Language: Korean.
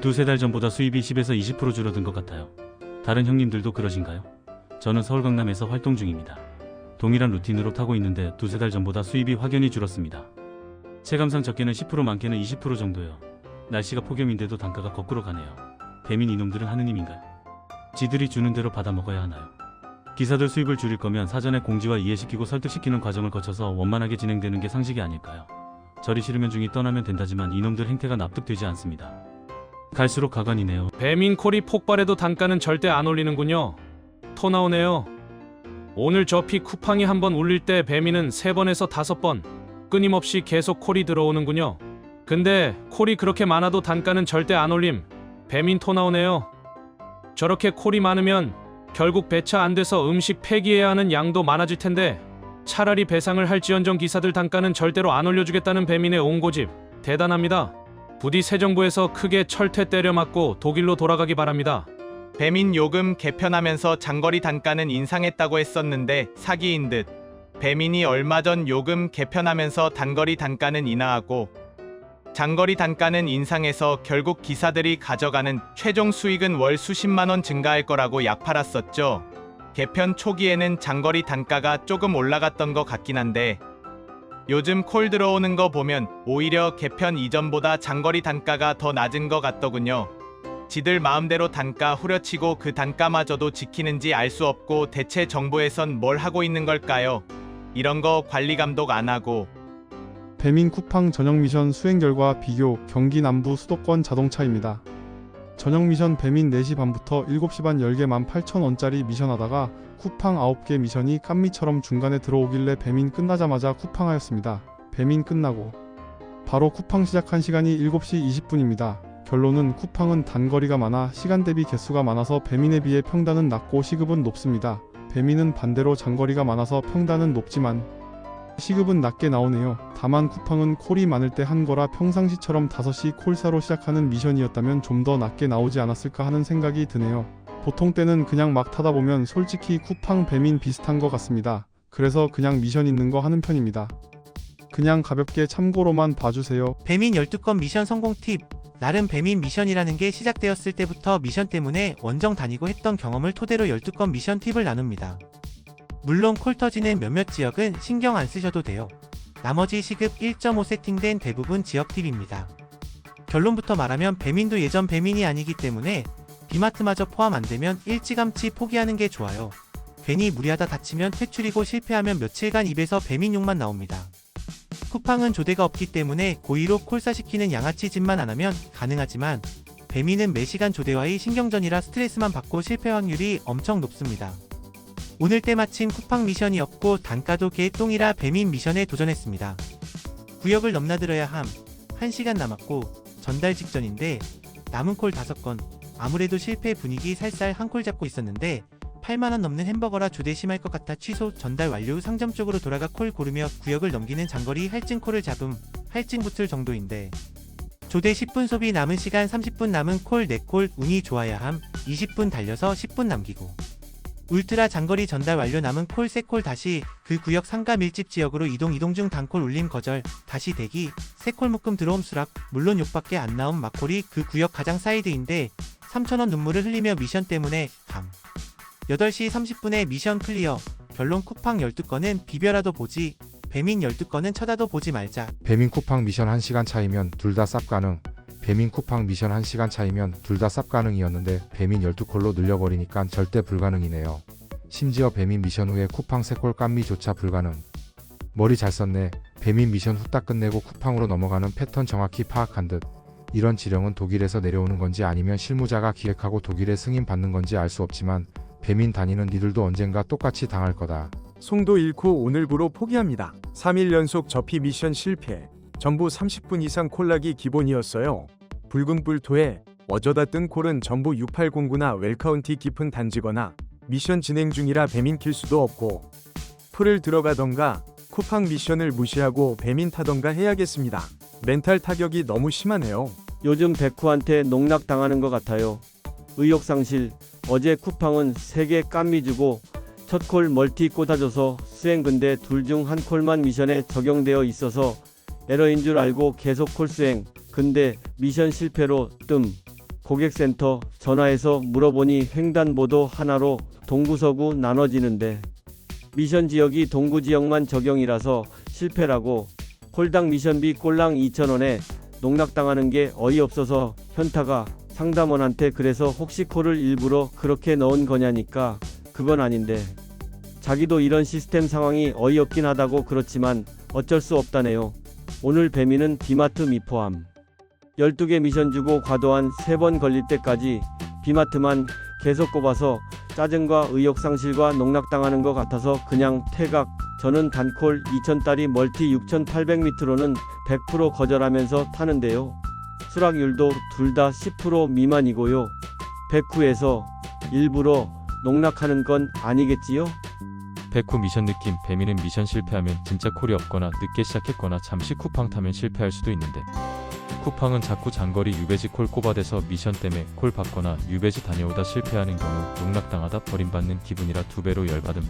두세 달 전보다 수입이 10에서 20% 줄어든 것 같아요. 다른 형님들도 그러신가요? 저는 서울 강남에서 활동 중입니다. 동일한 루틴으로 타고 있는데 두세 달 전보다 수입이 확연히 줄었습니다. 체감상 적게는 10% 많게는 20% 정도요. 날씨가 폭염인데도 단가가 거꾸로 가네요. 배민 이놈들은 하는 힘인가요? 지들이 주는 대로 받아 먹어야 하나요? 기사들 수입을 줄일 거면 사전에 공지와 이해시키고 설득시키는 과정을 거쳐서 원만하게 진행되는 게 상식이 아닐까요? 저리 싫으면 중이 떠나면 된다지만 이놈들 행태가 납득되지 않습니다. 갈수록 가관이네요. 배민 콜이 폭발해도 단가는 절대 안 올리는군요. 토 나오네요. 오늘 저 피 쿠팡이 한 번 울릴 때 배민은 세 번에서 다섯 번 끊임없이 계속 콜이 들어오는군요. 근데 콜이 그렇게 많아도 단가는 절대 안 올림. 배민 토 나오네요. 저렇게 콜이 많으면 결국 배차 안 돼서 음식 폐기해야 하는 양도 많아질 텐데 차라리 배상을 할지언정 기사들 단가는 절대로 안 올려주겠다는 배민의 옹고집 대단합니다. 부디 새 정부에서 크게 철퇴 때려 맞고 독일로 돌아가기 바랍니다. 배민 요금 개편하면서 장거리 단가는 인상했다고 했었는데 사기인 듯. 배민이 얼마 전 요금 개편하면서 단거리 단가는 인하하고 장거리 단가는 인상해서 결국 기사들이 가져가는 최종 수익은 월 수십만 원 증가할 거라고 약 팔았었죠. 개편 초기에는 장거리 단가가 조금 올라갔던 것 같긴 한데 요즘 콜 들어오는 거 보면 오히려 개편 이전보다 장거리 단가가 더 낮은 것 같더군요. 지들 마음대로 단가 후려치고 그 단가마저도 지키는지 알 수 없고 대체 정부에선 뭘 하고 있는 걸까요? 이런 거 관리 감독 안 하고 배민 쿠팡 전형 미션 수행 결과 비교 경기 남부 수도권 자동차입니다. 전형 미션 배민 4시 반부터 7시 반 10개 18,000원짜리 미션 하다가 쿠팡 9개 미션이 깐미처럼 중간에 들어오길래 배민 끝나자마자 쿠팡하였습니다. 배민 끝나고 바로 쿠팡 시작한 시간이 7시 20분입니다. 결론은 쿠팡은 단거리가 많아 시간 대비 개수가 많아서 배민에 비해 평단은 낮고 시급은 높습니다. 배민은 반대로 장거리가 많아서 평단은 높지만 시급은 낮게 나오네요. 다만 쿠팡은 콜이 많을 때 한 거라 평상시처럼 5시 콜사로 시작하는 미션이었다면 좀 더 낮게 나오지 않았을까 하는 생각이 드네요. 보통 때는 그냥 막 타다 보면 솔직히 쿠팡 배민 비슷한 것 같습니다. 그래서 그냥 미션 있는 거 하는 편입니다. 그냥 가볍게 참고로만 봐주세요. 배민 12건 미션 성공 팁. 나름 배민 미션이라는 게 시작되었을 때부터 미션 때문에 원정 다니고 했던 경험을 토대로 12건 미션 팁을 나눕니다. 물론 콜 터지는 몇몇 지역은 신경 안 쓰셔도 돼요. 나머지 시급 1.5 세팅된 대부분 지역 팁입니다. 결론부터 말하면 배민도 예전 배민이 아니기 때문에 비마트마저 포함 안 되면 일찌감치 포기하는 게 좋아요. 괜히 무리하다 다치면 퇴출이고 실패하면 며칠간 입에서 배민욕만 나옵니다. 쿠팡은 조대가 없기 때문에 고의로 콜사시키는 양아치 짓만 안 하면 가능하지만 배민은 매시간 조대와의 신경전이라 스트레스만 받고 실패 확률이 엄청 높습니다. 오늘 때 마침 쿠팡 미션이 없고 단가도 개똥이라 배민 미션에 도전했습니다. 구역을 넘나들어야 함. 1시간 남았고 전달 직전인데 남은 콜 5건 아무래도 실패 분위기 살살 한 콜 잡고 있었는데 8만원 넘는 햄버거라 조대 심할 것 같아 취소 전달 완료 후 상점 쪽으로 돌아가 콜 고르며 구역을 넘기는 장거리 할증 콜을 잡음 할증 붙을 정도인데 조대 10분 소비 남은 시간 30분 남은 콜 4콜 운이 좋아야 함 20분 달려서 10분 남기고 울트라 장거리 전달 완료 남은 콜 3콜 다시 그 구역 상가 밀집 지역으로 이동 이동 중 단콜 울림 거절 다시 대기 3콜 묶음 들어옴 수락 물론 욕밖에 안 나온 막콜이 그 구역 가장 사이드인데 3천원 눈물을 흘리며 미션 때문에 감 8시 30분에 미션 클리어. 결론 쿠팡 12건은 비벼라도 보지. 배민 12건은 쳐다도 보지 말자. 배민 쿠팡 미션 1시간 차이면 둘 다 쌉 가능. 배민 쿠팡 미션 1시간 차이면 둘 다 쌉 가능이었는데 배민 12콜로 늘려버리니까 절대 불가능이네요. 심지어 배민 미션 후에 쿠팡 3콜 깜미조차 불가능. 머리 잘 썼네. 배민 미션 후딱 끝내고 쿠팡으로 넘어가는 패턴 정확히 파악한 듯. 이런 지령은 독일에서 내려오는 건지 아니면 실무자가 기획하고 독일에 승인 받는 건지 알 수 없지만 배민 다니는 니들도 언젠가 똑같이 당할 거다. 송도 잃고 오늘부로 포기합니다. 3일 연속 접히 미션 실패. 전부 30분 이상 콜락이 기본이었어요. 붉은 불토에 어쩌다 뜬 콜은 전부 6809나 웰카운티 깊은 단지거나 미션 진행 중이라 배민 킬 수도 없고 풀을 들어가던가 쿠팡 미션을 무시하고 배민 타던가 해야겠습니다. 멘탈 타격이 너무 심하네요. 요즘 백후한테 농락당하는 것 같아요. 의욕 상실. 어제 쿠팡은 3개 깜미 주고 첫 콜 멀티 꽂아줘서 수행 근데 둘 중 한 콜만 미션에 적용되어 있어서 에러인 줄 알고 계속 콜 수행. 근데 미션 실패로 뜸. 고객센터 전화해서 물어보니 횡단보도 하나로 동구서구 나눠지는데 미션 지역이 동구 지역만 적용이라서 실패라고 홀당 미션비 꼴랑 2,000원에 농락당하는 게 어이없어서 현타가 상담원한테 그래서 혹시 콜을 일부러 그렇게 넣은 거냐니까 그건 아닌데 자기도 이런 시스템 상황이 어이없긴 하다고 그렇지만 어쩔 수 없다네요. 오늘 배미는 비마트 미포함 12개 미션 주고 과도한 3번 걸릴 때까지 비마트만 계속 꼽아서 짜증과 의욕 상실과 농락당하는 것 같아서 그냥 퇴각 저는 단콜 2000달이 멀티 6800m로는 100% 거절하면서 타는데요. 수락률도 둘 다 10% 미만이고요. 백후에서 일부러 농락하는 건 아니겠지요? 백후 미션 느낌 배미는 미션 실패하면 진짜 콜이 없거나 늦게 시작했거나 잠시 쿠팡 타면 실패할 수도 있는데. 쿠팡은 자꾸 장거리 유배지 콜 꼽아대서 미션 때문에 콜 받거나 유배지 다녀오다 실패하는 경우 농락당하다 버림받는 기분이라 두 배로 열받음